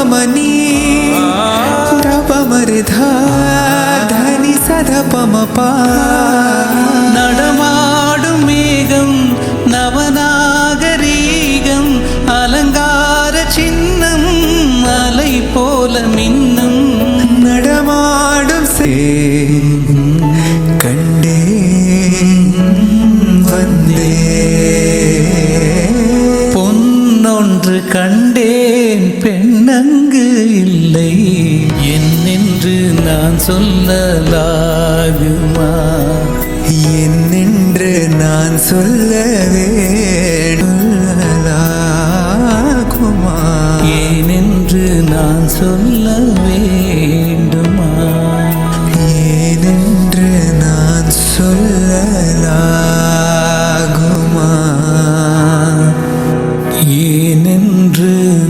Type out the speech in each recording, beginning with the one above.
పమని ద్రవమరుధాని సదపమపా நடமாடும் மேகம் நவநாகரீகம் அலங்கார சின்னம் அலை போல மின்னும் நடமாடும் சே கண்டேன் பெண்ணங்கு இல்லை. என்னென்று நான் சொல்லலாகுமா? என்னென்று நான் சொல்லவே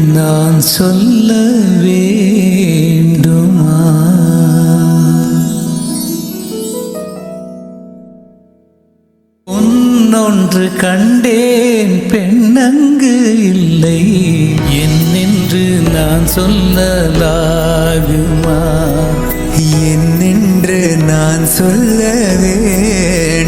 நான் சொல்ல வேண்டுமா? ஒன்னொன்று கண்டேன் பெண்ணங்கு இல்லை. என்னென்று நான் சொல்லலாகுமா? என்னென்று நான் சொல்ல வேண்டும்